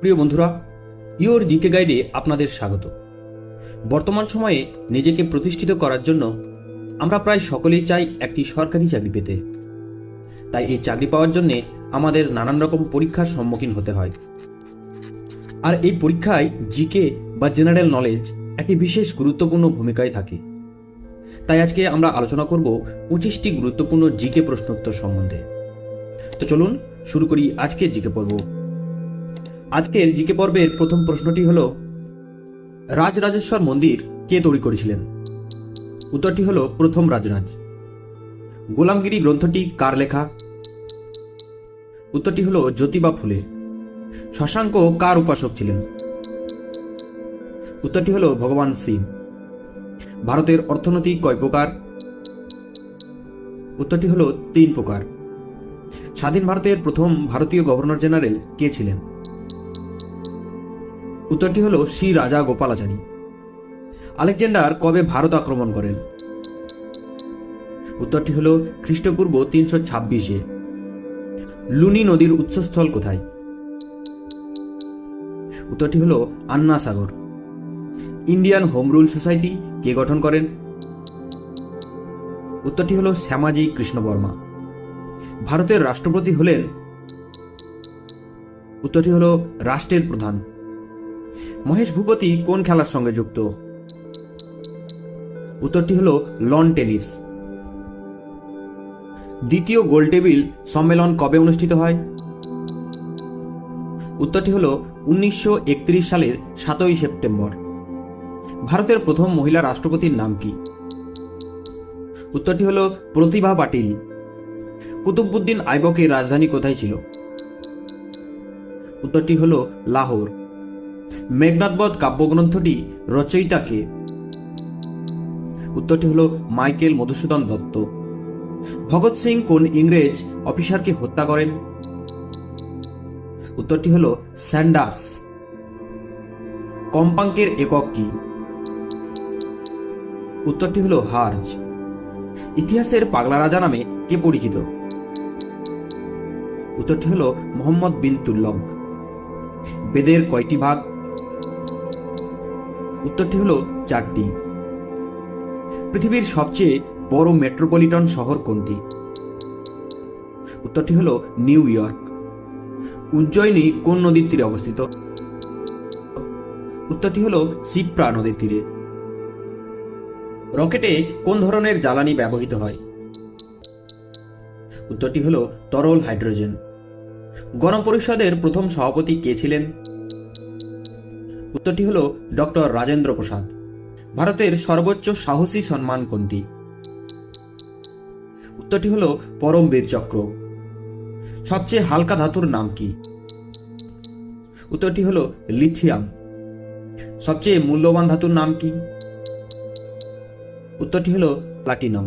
প্রিয় বন্ধুরা, your GK গাইডে আপনাদের স্বাগত। বর্তমান সময়ে নিজেকে প্রতিষ্ঠিত করার জন্য আমরা প্রায় সকলেই চাই একটি সরকারি চাকরি পেতে। তাই এই চাকরি পাওয়ার জন্যে আমাদের নানান রকম পরীক্ষার সম্মুখীন হতে হয়। আর এই পরীক্ষায় জিকে বা জেনারেল নলেজ একটি বিশেষ গুরুত্বপূর্ণ ভূমিকায় থাকে। তাই আজকে আমরা আলোচনা করব পঁচিশটি গুরুত্বপূর্ণ জিকে প্রশ্নোত্তর সম্বন্ধে। তো চলুন শুরু করি আজকের জিকে পর্ব। আজকের জিকে পর্বের প্রথম প্রশ্নটি হল, রাজরাজেশ্বর মন্দির কে তৈরি করেছিলেন? উত্তরটি হল প্রথম রাজরাজ। গোলামগিরি গ্রন্থটি কার লেখা? উত্তরটি হল জ্যোতিবা ফুলে। শশাঙ্ক কার উপাসক ছিলেন? উত্তরটি হল ভগবান শিব। ভারতের অর্থনীতি কয় প্রকার? উত্তরটি হল তিন প্রকার। স্বাধীন ভারতের প্রথম ভারতীয় গভর্নর জেনারেল কে ছিলেন? উত্তরটি হল শ্রী রাজা গোপালাচারী। আলেকজান্ডার কবে ভারত আক্রমণ করেন? উত্তরটি হল খ্রিস্টপূর্ব তিনশো ছাব্বিশে। লুনি নদীর উৎসস্থল কোথায়? উত্তরটি হল Anna Sagar Indian home rule society কে গঠন করেন? উত্তরটি হল শ্যামাজি কৃষ্ণবর্মা। ভারতের রাষ্ট্রপতি হলেন? উত্তরটি হল রাষ্ট্রের প্রধান। মহেশ ভূপতি কোন খেলার সঙ্গে যুক্ত? উত্তরটি হল লন টেনিস। দ্বিতীয় গোলটেবিল সম্মেলন কবে অনুষ্ঠিত হয়? উত্তরটি হল উনিশশো একত্রিশ সালের সাতই সেপ্টেম্বর। ভারতের প্রথম মহিলা রাষ্ট্রপতির নাম কি? উত্তরটি হল প্রতিভা পাটিল। কুতুবুদ্দিন আইবকের রাজধানী কোথায় ছিল? উত্তরটি হল লাহোর। মেঘনাথবধ কাব্যগ্রন্থটি রচয়িতা কে উত্তরটি হল মাইকেল মধুসূদন দত্ত। ভগৎ সিং কোন ইংরেজ অফিসারকে হত্যা করেন? উত্তরটি হল স্যান্ডার্স। কম্পাঙ্কের একক কি? উত্তরটি হল হার্জ। ইতিহাসের পাগলা রাজা নামে কে পরিচিত? উত্তরটি হল মোহাম্মদ বিন তুল্লক। বেদের কয়টি ভাগ? উত্তরটি হল চারটি। পৃথিবীর সবচেয়ে বড় মেট্রোপলিটন শহর কোনটি? উত্তরটি হল নিউ ইয়র্ক। উজ্জয়িনী কোন নদীর তীরে অবস্থিত? উত্তরটি হল সিপ্রা নদীর তীরে। রকেটে কোন ধরনের জ্বালানি ব্যবহৃত হয়? উত্তরটি হল তরল হাইড্রোজেন। গণপরিষদের প্রথম সভাপতি কে ছিলেন? উত্তরটি হল ডক্টর রাজেন্দ্র প্রসাদ। ভারতের সর্বোচ্চ সাহসী সম্মান কোনটি? উত্তরটি হল পরমবীর চক্র। সবচেয়ে হালকা ধাতুর নাম কি? উত্তরটি হল লিথিয়াম। সবচেয়ে মূল্যবান ধাতুর নাম কি? উত্তরটি হল প্লাটিনাম।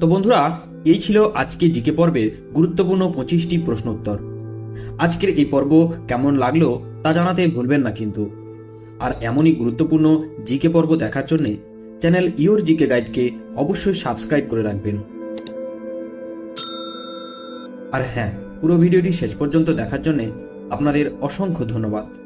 তো বন্ধুরা, এই ছিল আজকে জিকে পর্বের গুরুত্বপূর্ণ পঁচিশটি প্রশ্ন উত্তর আজকের এই পর্ব কেমন লাগল তা জানাতে ভুলবেন না কিন্তু। আর এমনই গুরুত্বপূর্ণ জিকে পর্ব দেখার জন্যে চ্যানেল ইওর জিকে গাইডকে অবশ্যই সাবস্ক্রাইব করে রাখবেন। আর হ্যাঁ পুরো ভিডিওটি শেষ পর্যন্ত দেখার জন্যে আপনাদের অসংখ্য ধন্যবাদ।